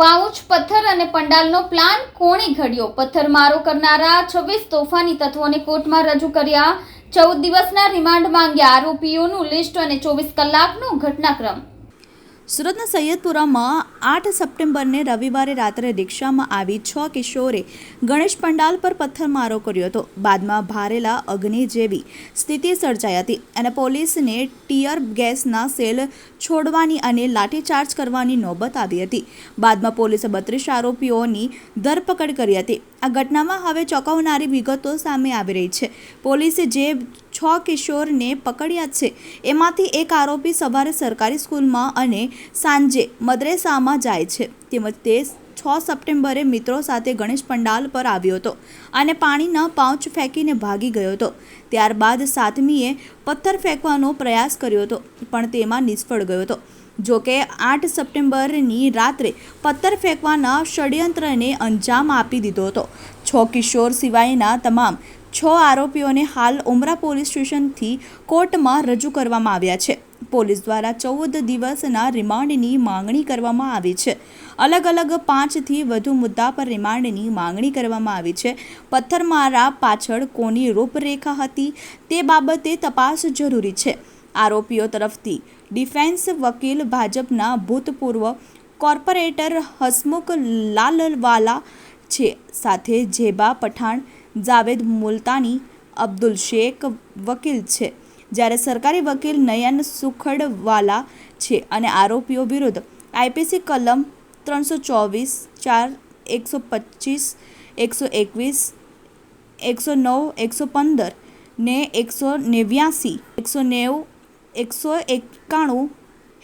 Pouch પથ્થર અને પંડાલનો plan કોણે ઘડ્યો? પથ્થરમારો કરનારા છવ્વીસ તોફાની તત્વોને કોર્ટમાં રજૂ કર્યા. ચૌદ દિવસના રિમાન્ડ માંગ્યા આરોપીઓનું લિસ્ટ અને ચોવીસ કલાકનો ઘટનાક્રમ. સુરતના સૈયદપુરામાં આઠ સપ્ટેમ્બરને રવિવારે રાત્રે રિક્ષામાં આવી છ કિશોરે ગણેશ પંડાલ પર પથ્થરમારો કર્યો હતો. બાદમાં ભારેલા અગ્નિ જેવી સ્થિતિ સર્જાઈ હતી અને પોલીસને ટીયર ગેસના સેલ છોડવાની અને લાઠીચાર્જ કરવાની નોબત આવી હતી. બાદમાં પોલીસે બત્રીસ આરોપીઓની ધરપકડ કરી હતી. આ ઘટનામાં હવે ચોંકાવનારી વિગતો સામે આવી રહી છે. પોલીસે જે છ કિશોરને પકડ્યા છે. એમાંથી એક આરોપી સવારે સરકારી સ્કૂલમાં અને સાંજે મદ્રેસામાં જાય છે. તેમજ તે છ સપ્ટેમ્બરે મિત્રો સાથે ગણેશ પંડાલ પર આવ્યો હતો અને પાણીના પાઉચ ફેંકીને ભાગી ગયો હતો. ત્યારબાદ સાતમીએ પથ્થર ફેંકવાનો પ્રયાસ કર્યો હતો, પણ તેમાં નિષ્ફળ ગયો હતો. જોકે આઠ સપ્ટેમ્બરની રાત્રે પથ્થર ફેંકવાના ષડયંત્રને અંજામ આપી દીધો હતો. છ કિશોર સિવાયના તમામ છ આરોપીઓને હાલ ઉમરા પોલીસ સ્ટેશનથી કોર્ટમાં રજૂ કરવામાં આવ્યા છે. પોલીસ દ્વારા ચૌદ દિવસના રિમાન્ડની માંગણી કરવામાં આવી છે. અલગ અલગ પાંચથી વધુ મુદ્દા પર રિમાન્ડની માંગણી કરવામાં આવી છે. પથ્થરમારા પાછળ કોની રૂપરેખા હતી તે બાબતે તપાસ જરૂરી છે. આરોપીઓ તરફથી ડિફેન્સ વકીલ ભાજપના ભૂતપૂર્વ કોર્પોરેટર હસમુખ લાલવાલા છે. સાથે જેબા પઠાણ જાવેદ મુલતાની અબ્દુલ શેખ વકીલ છે. જ્યારે સરકારી વકીલ નયન સુખડવાલા છે અને આરોપીઓ વિરુદ્ધ આઈપીસી કલમ ત્રણસો ચોવીસ, ચાર એકસો પચીસ, એકસો એકવીસ, એકસો નવ, એકસો પંદર ને એકસો નેવ્યાસી, એકસો નેવું, એકસો એકાણું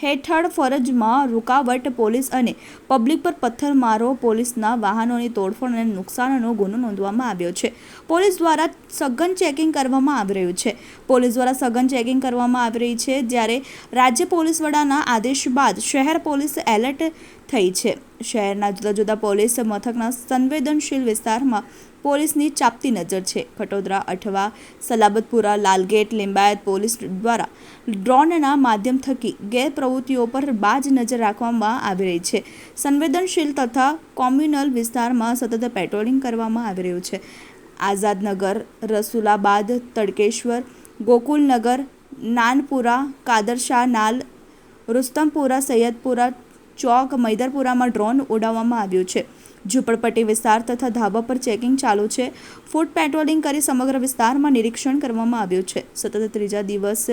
હેઠળ ફરજમાં રૂકાવટ પોલીસ અને પબ્લિક પર પથ્થરમારો પોલીસના વાહનોની તોડફોડ અને નુકસાનનો ગુનો નોંધવામાં આવ્યો છે. પોલીસ દ્વારા સઘન ચેકિંગ કરવામાં આવી રહ્યું છે. પોલીસ દ્વારા સઘન ચેકિંગ કરવામાં આવી રહી છે જ્યારે રાજ્ય પોલીસ વડાના આદેશ બાદ શહેર પોલીસ એલર્ટ થઈ છે. શહેરના જુદા જુદા પોલીસ મથકના સંવેદનશીલ વિસ્તારમાં પોલીસની ચાપતી નજર છે. ખટોદરા અઠવા, સલાબતપુરા, લાલગેટ, લિંબાયત પોલીસ દ્વારા ડ્રોનના માધ્યમ થકી ગેરપ્રવૃત્તિઓ પર બાજ નજર રાખવામાં આવી રહી છે. સંવેદનશીલ તથા કોમ્યુનલ વિસ્તારમાં સતત પેટ્રોલિંગ કરવામાં આવી રહ્યું છે. આઝાદનગર, રસુલાબાદ, તડકેશ્વર, ગોકુલનગર, નાનપુરા કાદરશાહ નાલ, રુસ્તમપુરા, સૈયદપુરા ચોક, મૈદરપુરામાં ડ્રોન ઉડાવવામાં આવ્યું છે. ઝૂંપડપટ્ટી વિસ્તાર તથા ધાબા પર ચેકિંગ ચાલુ છે. ફૂડ પેટ્રોલિંગ કરી સમગ્ર વિસ્તારમાં નિરીક્ષણ કરવામાં આવ્યું છે. સતત ત્રીજા દિવસ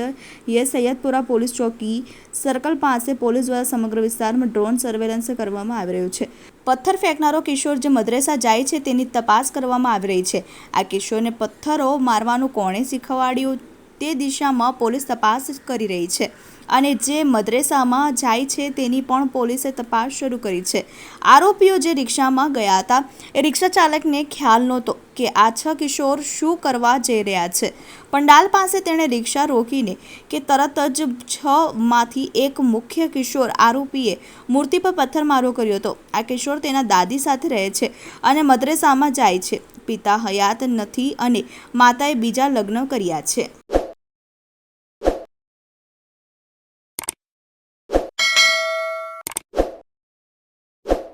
યે સૈયદપુરા પોલીસ ચોકી સર્કલ પાસે પોલીસ દ્વારા સમગ્ર વિસ્તારમાં ડ્રોન સર્વેલન્સ કરવામાં આવી રહ્યું છે. પથ્થર ફેંકનારો કિશોર જે મદ્રેસા જાય છે તેની તપાસ કરવામાં આવી રહી છે. આ કિશોરને પથ્થરો મારવાનું કોણે શીખવાડ્યું? તે દિશામાં પોલીસ તપાસ કરી રહી છે અને જે મદ્રેસામાં જાય છે તેની પણ પોલીસે તપાસ શરૂ કરી છે. આરોપીઓ જે રિક્ષામાં ગયા હતા, એ રિક્ષા ચાલકને ખ્યાલ નહોતો કે આ છ કિશોર શું કરવા જઈ રહ્યા છે. પંડાલ પાસે તેણે રિક્ષા રોકીને કે તરત જ છમાંથી એક મુખ્ય કિશોર આરોપીએ મૂર્તિ પર પથ્થરમારો કર્યો હતો. આ કિશોર તેના દાદી સાથે રહે છે અને મદ્રેસામાં જાય છે. પિતા હયાત નથી અને માતાએ બીજા લગ્ન કર્યા છે.